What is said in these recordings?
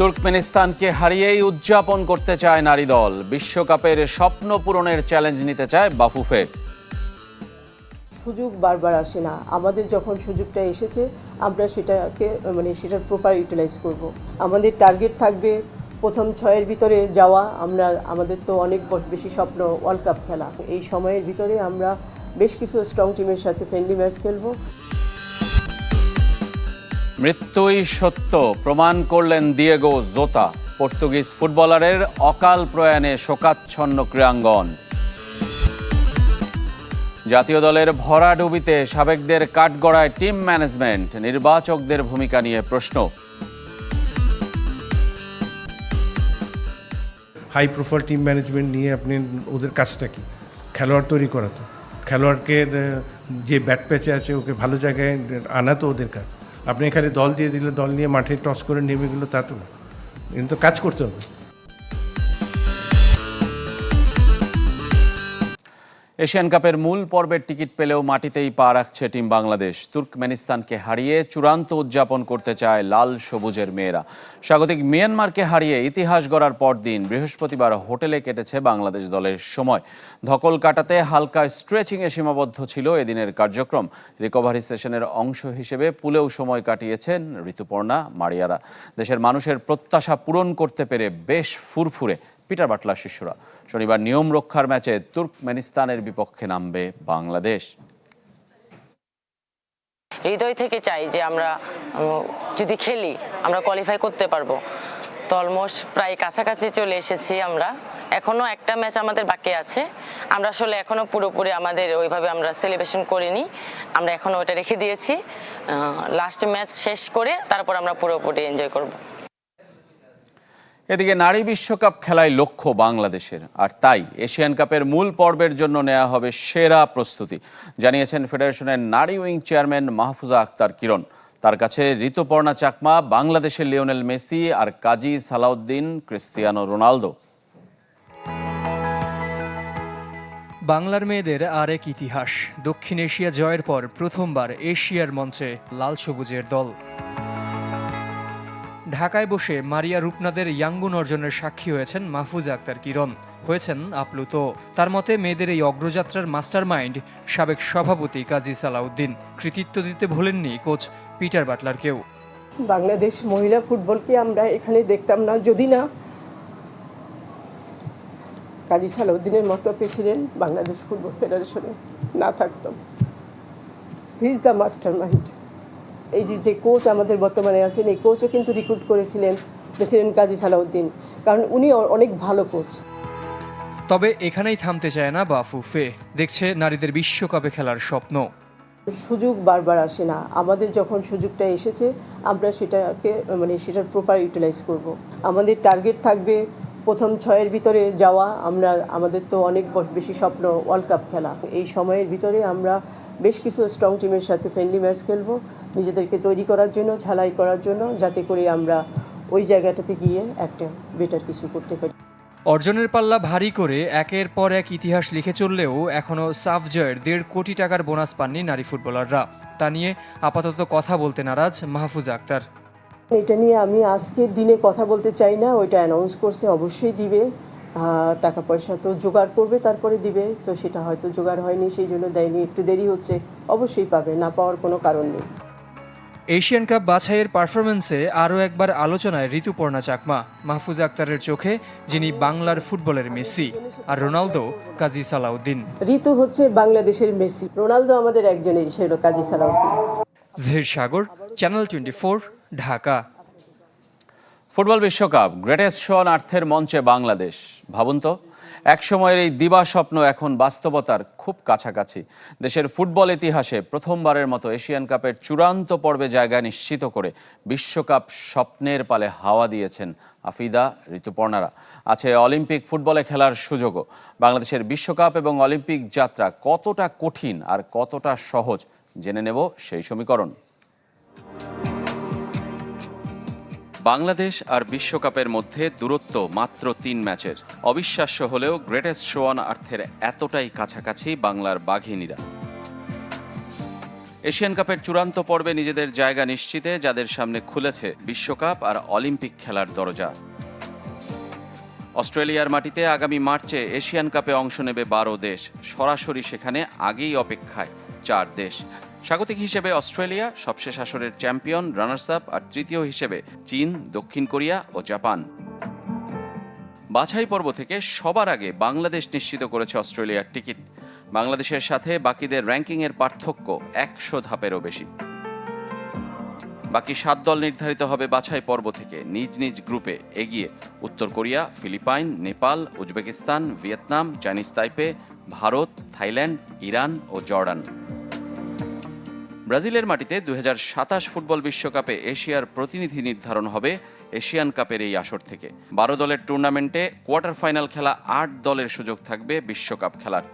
তুর্কমেনিস্তানকে হারিয়েই উদযাপন করতে চায় নারী দল। বিশ্বকাপের স্বপ্ন পূরণের চ্যালেঞ্জ নিতে চায় বাফুফে। সুযোগ বারবার আসে না। আমাদের যখন সুযোগটা এসেছে, আমরা সেটাকে মানে সেটার প্রপার ইউটিলাইজ করব। আমাদের টার্গেট থাকবে প্রথম ছয়ের ভিতরে যাওয়া। আমরা, আমাদের তো অনেক বেশি স্বপ্ন ওয়ার্ল্ড কাপ খেলা। এই সময়ের ভিতরে আমরা বেশ কিছু স্ট্রং টিমের সাথে ফ্রেন্ডলি ম্যাচ খেলব। মৃত্যুই সত্য প্রমাণ করলেন দিয়েগো জোতা, পর্তুগিজ ফুটবলারের অকাল প্রয়াণে শোকাচ্ছন্ন ক্রীড়াঙ্গন। জাতীয় দলের ভরাডুবিতে সাবেকদের কাঠগড়ায় টিম ম্যানেজমেন্ট, নির্বাচকদের ভূমিকা নিয়ে প্রশ্ন। হাই প্রোফাইল টিম ম্যানেজমেন্ট নিয়ে আপনি ওদের কাজটা কি? খেলোয়াড় তৈরি করা তো। খেলোয়াড়কে যে ব্যাট প্যাচে আছে ওকে ভালো জায়গায় আনা তো ওদের কাজ। আপনি এখানে দল দিয়ে দিলে দল নিয়ে মাঠে টস করে নেমে গেলো তা তো কিন্তু কাজ করতে হবে। এশিয়ান কাপের মূল পর্বের টিকিট পেলেও মাটিতেই পা রাখছে টিম বাংলাদেশ। তুর্কমেনিস্তানকে হারিয়ে চূড়ান্ত উদযাপন করতে চায় লাল সবুজের মেয়েরা। স্বাগতিক, মিয়ানমারকে হারিয়ে ইতিহাস গড়ার পরদিন বৃহস্পতিবার হোটেলে কেটেছে বাংলাদেশ দলের সময়। ধকল কাটাতে হালকা স্ট্রেচিংয়ে সীমাবদ্ধ ছিল এদিনের কার্যক্রম। রিকভারি সেশনের অংশ হিসেবে পুলেও সময় কাটিয়েছেন ঋতুপর্ণা মারিয়ারা। দেশের মানুষের প্রত্যাশা পূরণ করতে পেরে বেশ ফুরফুরে পিটার বাটলার শিষ্যরা। শনিবার নিয়ম রক্ষার ম্যাচে তুর্কমেনিস্তানের বিপক্ষে নামবে বাংলাদেশ। হৃদয় থেকে চাই যে আমরা যদি খেলি, আমরা কোয়ালিফাই করতে পারব। তো অলমোস্ট প্রায় কাছাকাছি চলে এসেছি আমরা। এখনও একটা ম্যাচ আমাদের বাকি আছে। আমরা আসলে এখনও পুরোপুরি আমাদের ওইভাবে আমরা সেলিব্রেশন করিনি। আমরা এখনও ওটা রেখে দিয়েছি। লাস্ট ম্যাচ শেষ করে তারপর আমরা পুরোপুরি এনজয় করব। এদিকে নারী বিশ্বকাপ খেলায় লক্ষ্য বাংলাদেশের। আর তাই এশিয়ান কাপের মূল পর্বের জন্য নেওয়া হবে সেরা প্রস্তুতি। জানিয়েছেন ফেডারেশনের নারী উইং চেয়ারম্যান মাহফুজা আক্তার কিরণ। তার কাছে ঋতুপর্ণা চাকমা, বাংলাদেশের লিওনেল মেসি আর কাজী সালাউদ্দিন, ক্রিস্তিয়ানো রোনালদো। বাংলার মেয়েদের আরেক ইতিহাস। দক্ষিণ এশিয়া জয়ের পর প্রথমবার এশিয়ার মঞ্চে লাল সবুজের দল। ঢাকায় বসে মারিয়া রূপনাদের ইয়াঙ্গুন অর্জনের সাক্ষী হয়েছেন মাহফুজ আক্তার কিরণ। হয়েছেন আপ্লুত। তার মতে, মেয়েদের এই অগ্রযাত্রার মাস্টারমাইন্ড সাবেক সভাপতি কাজী সালাউদ্দিন। কৃতিত্ব দিতে ভোলেননি কোচ পিটার বাটলারকেও। বাংলাদেশ মহিলা ফুটবলকে আমরা এখানে দেখতাম না, যদি না কাজী সালাউদ্দিনের মতো প্রেসিডেন্ট বাংলাদেশ ফুটবল ফেডারেশনে না থাকতাম। He is the mastermind এই যে যে কোচ আমাদের বর্তমানে আছেন এই কোচও কিন্তু রিক্রুট করেছিলেন প্রেসিডেন্ট কাজী সালাউদ্দিন। কারণ উনি অনেক ভালো কোচ তবে এখানেই থামতে চায় না বাফুফে দেখছে নারীদের বিশ্বকাপে খেলার স্বপ্ন। সুযোগ বারবার আসে না। আমাদের যখন সুযোগটা এসেছে আমরা সেটাকে মানে সেটার প্রপার ইউটিলাইজ করব। আমাদের টার্গেট থাকবে প্রথম ছয়ের ভিতরে যাওয়া, আমরা, আমাদের তো অনেক বেশি স্বপ্ন ওয়ার্ল্ড কাপ খেলা। এই সময়ের ভিতরে আমরা বেশ কিছু স্ট্রং টিমের সাথে ফ্রেন্ডলি ম্যাচ খেলব, নিজেদেরকে তৈরি করার জন্য, ঝালাই করার জন্য, যাতে করে আমরা ওই জায়গাটাতে গিয়ে একটা বেটার কিছু করতে পারি। অর্জনের পাল্লা ভারী করে একের পর এক ইতিহাস লিখে চললেও এখনও সাফ জয়ের দেড় কোটি টাকার বোনাস পাননি নারী ফুটবলাররা তা নিয়ে আপাতত কথা বলতে নারাজ মাহফুজ আক্তার। এটা নিয়ে আমি আজকের দিনে কথা বলতে চাই না ওইটা অ্যানাউন্স করছে অবশ্যই দিবে। টাকা পয়সা তো জোগাড় করবে তারপরে দিবে। তো সেটা হয়তো জোগাড় হয়নি সেই জন্য দেয়নি একটু দেরি হচ্ছে অবশ্যই পাবে না পাওয়ার কোনো কারণ নেই। এশিয়ান কাপ বাছাইয়ের পারফরমেন্সে আরও একবার আলোচনায় ঋতুপর্ণা চাকমা মাহফুজ আক্তারের চোখে যিনি বাংলার ফুটবলের মেসি আর রোনালদো কাজী সালাউদ্দিন। ঋতু হচ্ছে বাংলাদেশের মেসি রোনালদো আমাদের একজনই সে Kazi Salahuddin. Zahir Sagar channel twenty Dhaka football বিশ্বকাপ গ্রেটেস্ট শো অন আর্থের মঞ্চে বাংলাদেশ। ভাবুন তো, এক সময়ের এই দিবা স্বপ্ন এখন বাস্তবতার খুব কাছাকাছি। দেশের ফুটবল ইতিহাসে প্রথমবারের মতো এশিয়ান কাপের চূড়ান্ত পর্বে জায়গা নিশ্চিত করে বিশ্বকাপ স্বপ্নের পালে হাওয়া দিয়েছেন আফিদা ঋতুপর্ণারা। আছে অলিম্পিক ফুটবলে খেলার সুযোগও। বাংলাদেশের বিশ্বকাপ এবং অলিম্পিক যাত্রা কতটা কঠিন আর কতটা সহজ, জেনে নেব সেই সমীকরণ। বাংলাদেশ আর বিশ্বকাপের মধ্যে দূরত্ব মাত্র তিন ম্যাচের। অবিশ্বাস্য হলেও গ্রেটেস্ট শো অন আর্থের এতটাই কাছাকাছি বাংলার বাঘিনীরা। এশিয়ান কাপের চূড়ান্ত পর্বে নিজেদের জায়গা নিশ্চিতে যাদের সামনে খুলেছে বিশ্বকাপ আর অলিম্পিক খেলার দরজা। অস্ট্রেলিয়ার মাটিতে আগামী মার্চে এশিয়ান কাপে অংশ নেবে বারো দেশ। সরাসরি সেখানে আগেই অপেক্ষায় চার দেশ। স্বাগতিক হিসেবে অস্ট্রেলিয়া, সবশেষ আসরের চ্যাম্পিয়ন রানার্স আপ আর তৃতীয় হিসেবে চীন, দক্ষিণ কোরিয়া ও জাপান। বাছাই পর্ব থেকে সবার আগে বাংলাদেশ নিশ্চিত করেছে অস্ট্রেলিয়ার টিকিট। বাংলাদেশের সাথে বাকিদের র্যাঙ্কিংয়ের পার্থক্য একশো ধাপেরও বেশি। বাকি সাত দল নির্ধারিত হবে বাছাই পর্ব থেকে। নিজ নিজ গ্রুপে এগিয়ে উত্তর Korea, Philippine, Nepal, Uzbekistan, Vietnam, Chinese Taipei, Bharat, Thailand, Iran ও জর্ডান। ব্রাজিলের মাটিতে দু হাজার সাতাশ ফুটবল বিশ্বকাপে এশিয়ার প্রতিনিধি নির্ধারণ হবে এশিয়ান কাপের এই আসর থেকে। বারো দলের টুর্নামেন্টে কোয়ার্টার ফাইনাল খেলা আট দলের সুযোগ থাকবে বিশ্বকাপ খেলার।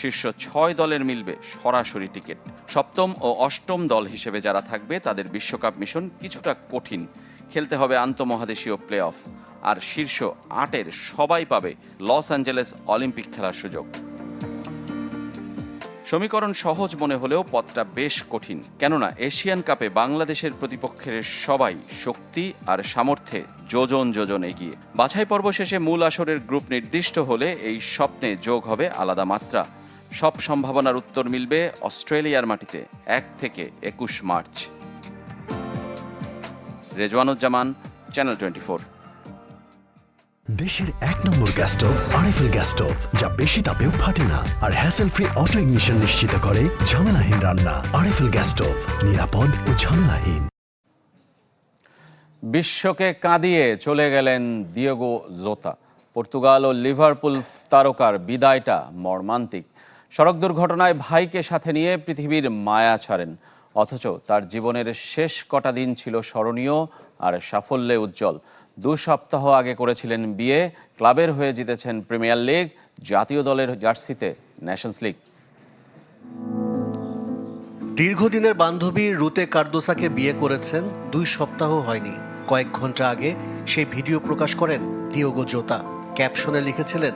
শীর্ষ ছয় দলের মিলবে সরাসরি টিকিট। সপ্তম ও অষ্টম দল হিসেবে যারা থাকবে তাদের বিশ্বকাপ মিশন কিছুটা কঠিন। খেলতে হবে আন্তঃমহাদেশীয় প্লে অফ আর শীর্ষ আটের সবাই পাবে লস অ্যাঞ্জেলেস অলিম্পিক খেলার সুযোগ। সমীকরণ সহজ মনে হলেও পথটা বেশ কঠিন। কেননা এশিয়ান কাপে বাংলাদেশের প্রতিপক্ষের সবাই শক্তি আর সামর্থ্যে যোজন যোজন এগিয়ে। বাছাই পর্ব শেষে মূল আসরের গ্রুপ নির্দিষ্ট হলে এই স্বপ্নে যোগ হবে আলাদা মাত্রা। সব সম্ভাবনার উত্তর মিলবে অস্ট্রেলিয়ার মাটিতে, এক থেকে একুশ মার্চ। রেজওয়ানুজ্জামান চ্যানেল টোয়েন্টি দেশের এক নম্বর gas stove RFL gas stove যা বেশি তাপেও ফাটে না। আর হ্যাসেল ফ্রি অটো ইগনিশন নিশ্চিত করে ঝামেলাহীন রান্না। আরএফএল গ্যাস স্টোভ নিরাপদ ও ঝামেলাহীন। বিশ্বকে কাঁদিয়ে চলে গেলেন দিয়েগো জোতা পর্তুগাল ও লিভারপুল তারকার বিদায়টা মর্মান্তিক। সড়ক দুর্ঘটনায় ভাইকে সাথে নিয়ে পৃথিবীর মায়া ছাড়েন। অথচ তার জীবনের শেষ কটা দিন ছিল স্মরণীয় আর সাফল্যে উজ্জ্বল। দু সপ্তাহ আগে করেছিলেন বিয়ে, ক্লাবের হয়ে জিতেছেন প্রিমিয়ার লিগ, জাতীয় দলের জার্সিতে ন্যাশনস লিগ। দীর্ঘদিনের বান্ধবী রুতে কার্দোসাকে বিয়ে করেছেন, দুই সপ্তাহ হয়নি। কয়েক ঘণ্টা আগে সেই ভিডিও প্রকাশ করেন দিওগো জোতা। ক্যাপশনে লিখেছিলেন,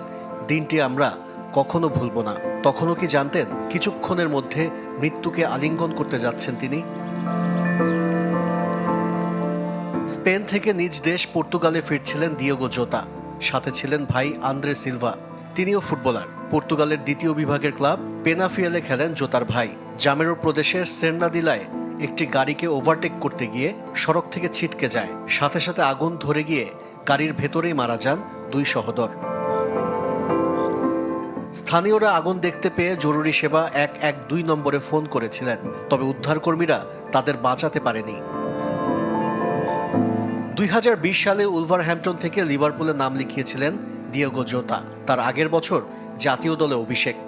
দিনটি আমরা কখনো ভুলব না। তখনও কি জানতেন, কিছুক্ষণের মধ্যে মৃত্যুকে আলিঙ্গন করতে যাচ্ছেন তিনি? স্পেন থেকে নিজ দেশ পর্তুগালে ফিরছিলেন দিওগো জোতা। সাথে ছিলেন ভাই আন্দ্রে সিলভা। তিনিও ফুটবলার। পর্তুগালের দ্বিতীয় বিভাগের ক্লাব পেনাফিয়েলে খেলেন জোতার ভাই। জামেরো প্রদেশের সের্নাদিলায় একটি গাড়িকে ওভারটেক করতে গিয়ে সড়ক থেকে ছিটকে যায়। সাথে সাথে আগুন ধরে গিয়ে গাড়ির ভেতরেই মারা যান দুই সহোদর। স্থানীয়রা আগুন দেখতে পেয়ে জরুরি সেবা এক এক দুই নম্বরে ফোন করেছিলেন, তবে উদ্ধারকর্মীরা তাদের বাঁচাতে পারেনি। দুই হাজার বিশ সালে উলভারহ্যাম্পটন থেকে লিভারপুলে নাম লিখিয়েছিলেন দিয়েগো জোতা, তার আগের বছর জাতীয় দলে অভিষেক।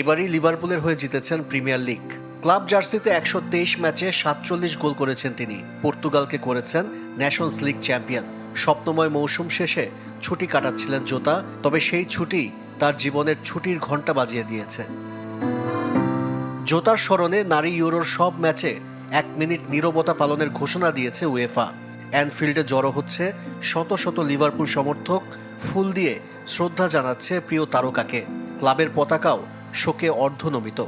এবারই লিভারপুলের হয়ে জিতেছেন প্রিমিয়ার লিগ। ক্লাব জার্সিতে একশো তেইশ ম্যাচে সাতচল্লিশ গোল করেছেন তিনি। পর্তুগালকে করেছেন ন্যাশনস লিগ চ্যাম্পিয়ন। স্বপ্নময় মৌসুম শেষে ছুটি কাটাচ্ছিলেন জোতা, তবে সেই ছুটি তার জীবনের ছুটির ঘণ্টা বাজিয়ে দিয়েছে। জোতার স্মরণে নারী ইউরোর সব ম্যাচে এক মিনিট নীরবতা পালনের ঘোষণা দিয়েছে উয়েফা। অ্যানফিল্ডে জড়ো হচ্ছে শত শত লিভারপুল সমর্থক, ফুল দিয়ে শ্রদ্ধা জানাচ্ছে প্রিয় তারকাকে। ক্লাবের পতাকাও শোকে অর্ধনমিত।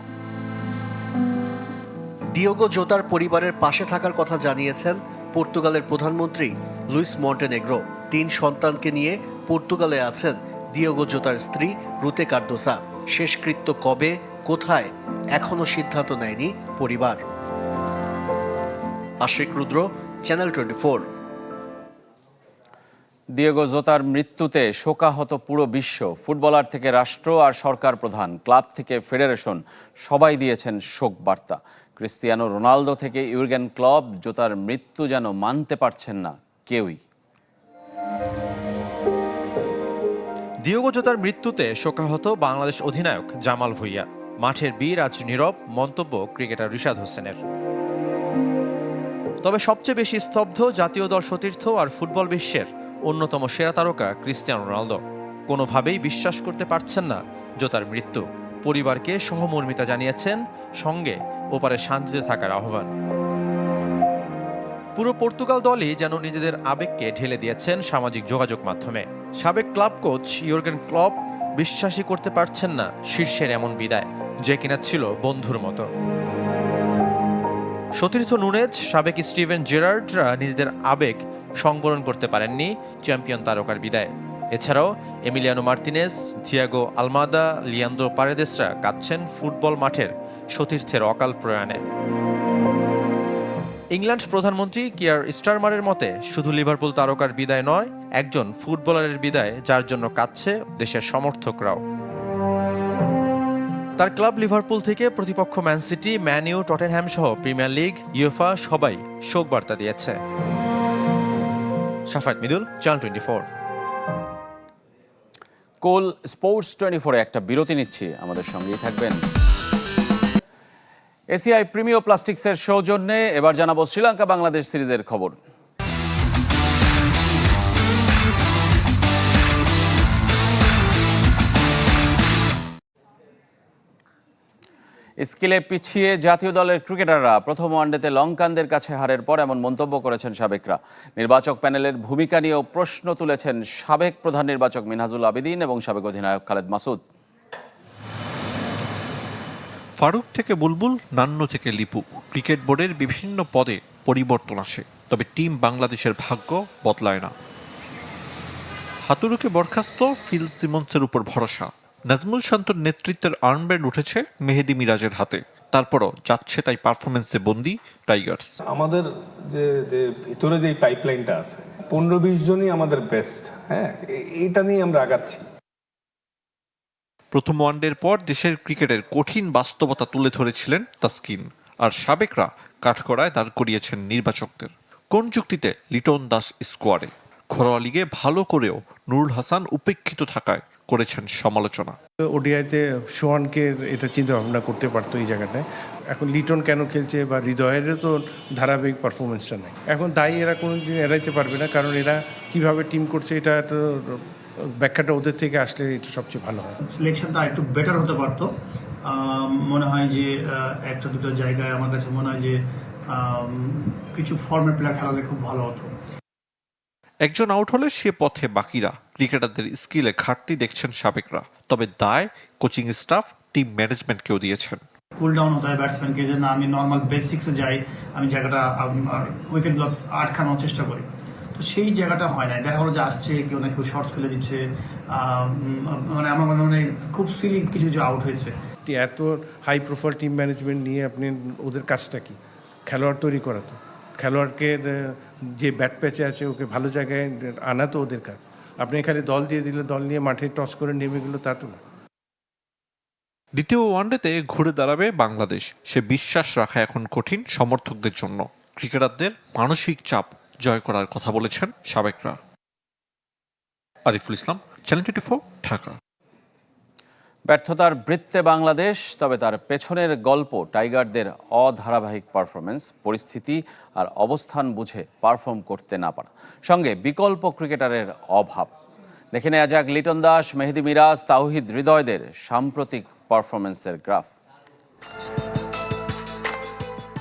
দিওগো জোতার পরিবারের পাশে থাকার কথা জানিয়েছেন পর্তুগালের প্রধানমন্ত্রী লুইস মন্টেনেগ্রো। তিন সন্তানকে নিয়ে পর্তুগালে আছেন দিওগো জোতার স্ত্রী রুতে কার্দোসা। শেষকৃত্য কবে, কোথায়, এখনও সিদ্ধান্ত নেয়নি পরিবার। Ashik Rudra channel twenty four Diogo জোতার মৃত্যুতে শোকাহত পুরো বিশ্ব। ফুটবলার থেকে রাষ্ট্র আর সরকার প্রধান ক্লাব থেকে ফেডারেশন সবাই দিয়েছেন শোক বার্তা ক্রিস্তিয়ানো রোনালদো থেকে ইউর্গেন ক্লব জোতার মৃত্যু যেন মানতে পারছেন না কেউই। দিয়োগো জোতার মৃত্যুতে শোকাহত বাংলাদেশ অধিনায়ক জামাল ভুইয়া। মাঠের বীর আজ নীরব মন্তব্য ক্রিকেটার রিশাদ হোসেনের। তবে সবচেয়ে বেশি স্তব্ধ জাতীয় দল সতীর্থ আর ফুটবল বিশ্বের অন্যতম সেরা তারকা ক্রিস্টিয়ানো রোনালদো। কোনোভাবেই বিশ্বাস করতে পারছেন না জোতার মৃত্যু। পরিবারকে সহমর্মিতা জানিয়েছেন, সঙ্গে ওপারে শান্তিতে থাকার আহ্বান। পুরো পর্তুগাল দলই যেন নিজেদের আবেগকে ঢেলে দিয়েছেন সামাজিক যোগাযোগ মাধ্যমে। সাবেক ক্লাব কোচ ইয়র্গেন ক্লব বিশ্বাসই করতে পারছেন না শীর্ষের এমন বিদায়, যে কিনা ছিল বন্ধুর মতো। সতীর্থ নুনেজ, সাবেক স্টিভেন জেরার্ডরা নিজেদের আবেগ সংবরণ করতে পারেননি চ্যাম্পিয়ন তারকার বিদায়। এছাড়াও Emiliano Martinez, Thiago Almada Leandro পারেদেসরা কাঁদছেন ফুটবল মাঠের সতীর্থের অকাল প্রয়াণে। ইংল্যান্ড প্রধানমন্ত্রী কিয়ার স্টারমারের মতে, শুধু লিভারপুল তারকার বিদায় নয়, একজন ফুটবলারের বিদায় যার জন্য কাঁদছে দেশের সমর্থকরাও। তার ক্লাব লিভারপুল থেকে প্রতিপক্ষ Man City, Man U, Tottenham সহ প্রিমিয়ার লিগ ইউফা সবাই শোক বার্তা দিয়েছে। Safat Midul, channel twenty four. Cool sports twenty ফোরে একটা বিরতি নিচ্ছি, আমাদের সঙ্গেই থাকবেন। এসিআই প্রিমিও প্লাস্টিক্সের সৌজন্যে এবার জানাব শ্রীলঙ্কা বাংলাদেশ সিরিজের খবর। স্কিলে পিছিয়ে জাতীয় দলের ক্রিকেটাররা প্রথম ওয়ানডেতে লঙ্কানদের কাছে হারের পর এমন মন্তব্য করেছেন সাবেকরা। নির্বাচক প্যানেলের ভূমিকা নিয়েও প্রশ্ন তুলেছেন সাবেক প্রধান নির্বাচক মিনহাজুল আবেদিন এবং সাবেক অধিনায়ক খালেদ মাসুদ। ফারুক থেকে বুলবুল, নান্ন থেকে লিপু। ক্রিকেট বোর্ডের বিভিন্ন পদে পরিবর্তন আসে, তবে টিম বাংলাদেশের ভাগ্য বদলায় না। হাতুরুকে বরখাস্ত ফিল সিমন্সের উপর ভরসা। নাজমুল শান্তর নেতৃত্বের আর্মব্যান্ড উঠেছে মেহেদি মিরাজের হাতে। তারপরও যাচ্ছে তাই পারফরমেন্সে বন্দি টাইগার্স। আমাদের যে যে ভিতরে যে পাইপলাইনটা আছে পনেরো বিশ জনই আমাদের বেস্ট হ্যাঁ? এটা নিয়ে আমরা আগাচ্ছি। প্রথম ওয়ানডের পর দেশের ক্রিকেটের কঠিন বাস্তবতা তুলে ধরেছিলেন তাস্কিন আর সাবেকরা কাঠগড়ায় দাঁড় করিয়েছেন নির্বাচকদের। কোন যুক্তিতে লিটন দাস স্কোয়াডে ঘরোয়া লিগে ভালো করেও নুরুল হাসান উপেক্ষিত থাকায় করেছেন সমালোচনা। ওডিআইতে সোহানকে এটা চিন্তা ভাবনা করতে পারতো এই জায়গাটায়। এখন লিটন কেন খেলছে বা হৃদয়েরও তো ধারাবাহিক পারফরমেন্সটা নেই। এখন দায়ী এরা কোনো দিন এড়াইতে পারবে না কারণ এরা কীভাবে টিম করছে এটা তো ব্যাখ্যাটা ওদের থেকে আসলে এটা সবচেয়ে ভালো হয়। সিলেকশনটা একটু বেটার হতে পারতো। মনে হয় যে একটা দুটো জায়গায় আমার কাছে মনে হয় যে কিছু ফর্মের প্লেয়ার খেলালে খুব ভালো হতো। একজন আউট হলে সে পথে বাকিরা। ক্রিকেটারদের স্কিলে ঘাটতি দেখছেন সাবেকরা। তবে দায় কোচিং স্টাফ টিম ম্যানেজমেন্টকেও দিয়েছেন। কুল ডাউন হতে হয় ব্যাটসম্যানকে যে না আমি নর্মাল বেসিক্সে যাই আমি জায়গাটা উইকেট ব্লক আটখানোর চেষ্টা করি। তো সেই জায়গাটা হয় না দেখা হলো যে আসছে কেউ না কেউ শর্টস খেলে দিচ্ছে মানে আমার মনে হয় খুব সিলি কিছু কিছু আউট হয়েছে। এত হাই প্রোফাইল টিম ম্যানেজমেন্ট নিয়ে আপনি ওদের কাজটা কি? খেলোয়াড় তৈরি করা তো। খেলোয়াড়কে যে ব্যাট প্যাচে আছে ওকে ভালো জায়গায় আনা তো ওদের কাজ। আপনি এখানে দল দিয়ে দিলে, দল নিয়ে মাঠে টস করে নেমে গেল, তা তো না। দ্বিতীয় ওয়ানডেতে ঘুরে দাঁড়াবে বাংলাদেশ। সে বিশ্বাস রাখা এখন কঠিন সমর্থকদের জন্য। ক্রিকেটারদের মানসিক চাপ জয় করার কথা বলেছেন সাবেকরা। Ariful Islam, channel twenty Dhaka. ব্যর্থতার বৃত্তে বাংলাদেশ, তবে তার পেছনের গল্প টাইগারদের অধারাবাহিক পারফরমেন্স পরিস্থিতি আর অবস্থান বুঝে পারফর্ম করতে না পারা। সঙ্গে বিকল্প ক্রিকেটারের অভাব। দেখে নেওয়া যাক লিটন দাস, মেহেদি মিরাজ, তাওহিদ হৃদয়দের সাম্প্রতিক পারফরমেন্সের গ্রাফ।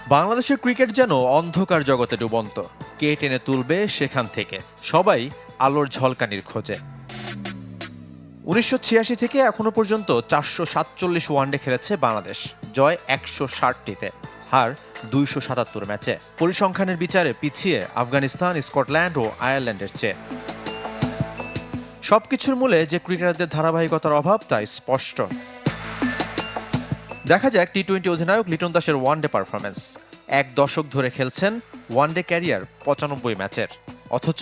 বাংলাদেশের ক্রিকেট যেন অন্ধকার জগতে ডুবন্ত। কে টেনে তুলবে সেখান থেকে? সবাই আলোর ঝলকানির খোঁজে। উনিশশো ছিয়াশি থেকে এখনও পর্যন্ত চারশো সাতচল্লিশ ওয়ানডে খেলেছে বাংলাদেশ। জয় একশো ষাটটিতে। হার দুইশো সাতাত্তর ম্যাচে। পরিসংখ্যানের বিচারে পিছিয়ে আফগানিস্তান, স্কটল্যান্ড ও আয়ারল্যান্ডের চেয়ে। সবকিছুর মূলে যে ক্রিকেটারদের ধারাবাহিকতার অভাব তা স্পষ্ট। দেখা যাক টি টোয়েন্টি অধিনায়ক লিটন দাসের ওয়ানডে পারফরমেন্স এক দশক ধরে খেলছেন ওয়ানডে ক্যারিয়ার পঁচানব্বই ম্যাচের। অথচ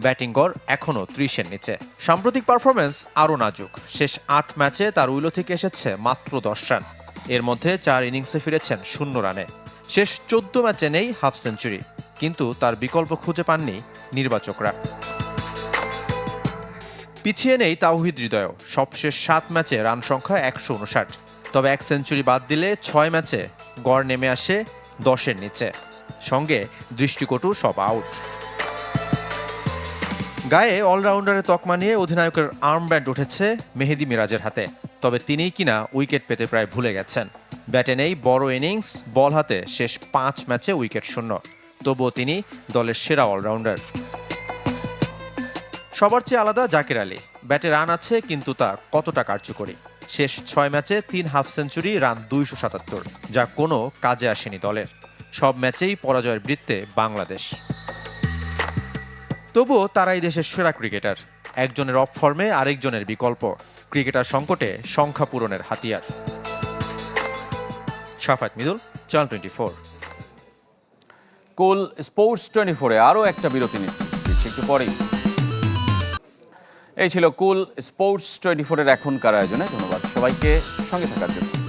ব্যাটিং গড় এখনও ত্রিশের নিচে। সাম্প্রতিক পারফরমেন্স আরও নাজুক। শেষ আট ম্যাচে তার উইলো থেকে এসেছে মাত্র দশ রান। এর মধ্যে চার ইনিংসে ফিরেছেন শূন্য রানে। শেষ চোদ্দ ম্যাচে নেই হাফ সেঞ্চুরি। কিন্তু তার বিকল্প খুঁজে পাননি নির্বাচকরা। পিছিয়ে নেই তাওহিদ হৃদয় সবশেষ সাত ম্যাচে রান সংখ্যা একশো উনষাট। তবে এক সেঞ্চুরি বাদ দিলে ছয় ম্যাচে গড় নেমে আসে দশের নিচে। সঙ্গে দৃষ্টিকটু সব আউট। গায়ে অলরাউন্ডারের তকমা নিয়ে অধিনায়কের আর্মব্যান্ড উঠেছে মেহেদি মিরাজের হাতে। তবে তিনিই কিনা উইকেট পেতে প্রায় ভুলে গেছেন। ব্যাটে নেই বড় ইনিংস, বল হাতে শেষ পাঁচ ম্যাচে উইকেট শূন্য। তবুও তিনি দলের সেরা অলরাউন্ডার। সবার চেয়ে আলাদা জাকির আলী। ব্যাটে রান আছে, কিন্তু তা কতটা কার্যকরী? শেষ ছয় ম্যাচে তিন হাফ সেঞ্চুরি, রান দুইশো সাতাত্তর, যা কোনো কাজে আসেনি দলের। সব ম্যাচেই পরাজয়ের বৃত্তে বাংলাদেশ। তবুও তারাই দেশের সেরা ক্রিকেটার। একজনের অফ ফর্মে আরেকজনের বিকল্প। ক্রিকেটার সংকটে সংখ্যা পূরণের হাতিয়ার। Safat Midul channel twenty four cool sports twenty ফোরে আরও একটা বিরতি নিচ্ছি। ফিরছি একটু পরেই। এই ছিল কুল স্পোর্টস টোয়েন্টি ফোরের এখনকার আয়োজনে। ধন্যবাদ সবাইকে সঙ্গে থাকার জন্য।